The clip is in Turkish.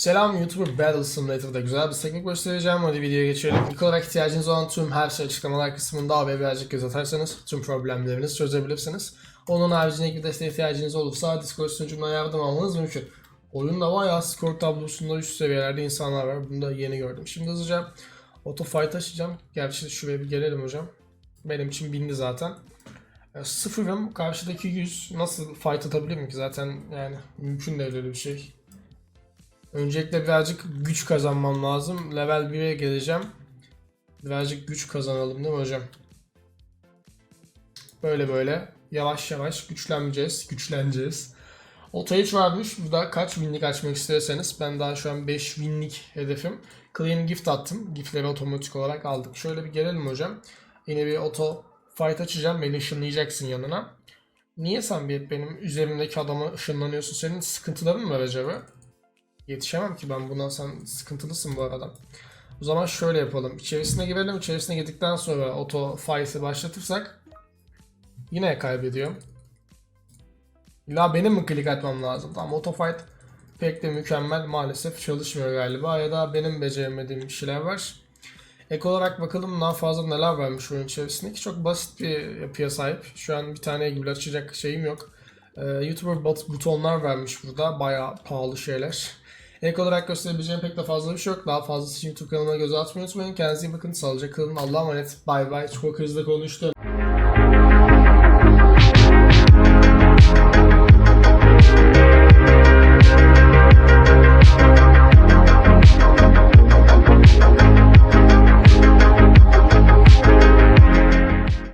Selam YouTuber Battle Simulator'da güzel bir teknik göstereceğim. Hadi videoya geçelim. İlk olarak ihtiyacınız olan tüm her şey açıklamalar kısmında abi birazcık göz atarsanız tüm problemlerinizi çözebilirsiniz. Onun haricinde bir desteğe ihtiyacınız olursa Discord sunucumdan yardım almanız mümkün. Oyunda bayağı skor tablosunda üst seviyelerde insanlar var. Bunu da yeni gördüm. Şimdi hızlıca auto fight açacağım. Gerçi şuraya bir gelelim hocam. Benim için bindi zaten. Ya Sıfırım. Karşıdaki 100 nasıl fight atabilirim ki zaten yani mümkün değil öyle bir şey. Öncelikle birazcık güç kazanmam lazım. Level 1'e geleceğim. Birazcık güç kazanalım değil mi hocam? Böyle böyle yavaş yavaş güçleneceğiz, güçleneceğiz. Oto hiç varmış. Burada kaç winlik açmak isterseniz ben daha şu an 5 winlik hedefim. Clean gift attım. Giftleri otomatik olarak aldık. Şöyle bir gelelim hocam. Yine bir auto fight açacağım. Beni ışınlayacaksın yanına. Niye sen bir benim üzerimdeki adama ışınlanıyorsun? Senin sıkıntıların mı var acaba? Yetişemem ki ben buna sen sıkıntılısın bu arada. O zaman şöyle yapalım. İçerisine girelim. İçerisine girdikten sonra auto fight'ı başlatırsak yine kaybediyorum. İlla benim mi klik atmam lazım? Tamam auto fight pek de mükemmel maalesef çalışmıyor galiba ya da benim beceremediğim şeyler var. Ek olarak bakalım daha fazla neler varmış oyun içerisinde ki çok basit bir yapıya sahip. Şu an bir tane gibi açacak şeyim yok. Ee, YouTuber butonlar vermiş burada. Bayağı pahalı şeyler. Ek olarak gösterebileceğim pek de fazla bir şey yok. Daha fazlası için YouTube kanalıma göz atmayı unutmayın. Kendinize iyi bakın. Sağlıcakla kalın. Allah'a emanet. Bay bay. Çok hızlı konuştum.